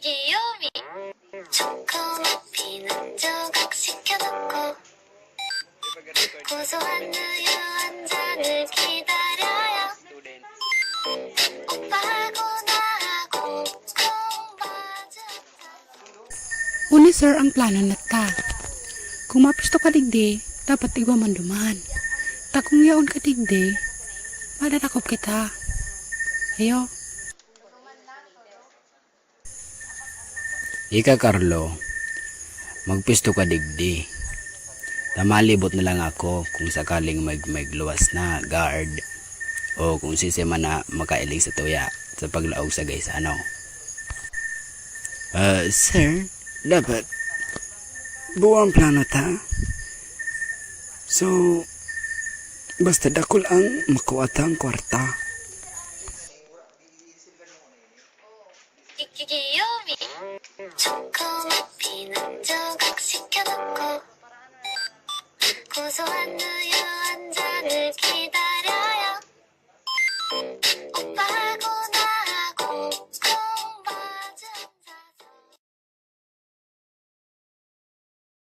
귀요미 초코머피는 조각시켜놓고 고소한 우유 한 잔을 기다려요 오빠하고 나하고 꼭 맞아 Uni sir ang plano na ta. Kung mapisto ka digdi, dapat igwa man duman. Ta kung yaon ka digdi, madatakop kita. Ayo, Ika Carlo, magpisto ka digdi. Tamalibot na lang ako kung sakaling mag magluwas na guard o kung sisema na makailig sa tuya sa paglaog sa guys ano. Uh, sir, dapat buwang plano ta. So, basta dakol ang makuwatang kwarta. 귀요미. 초코머피는 조각 시켜놓고 고소한 우유 한 잔을 기다려요. 오빠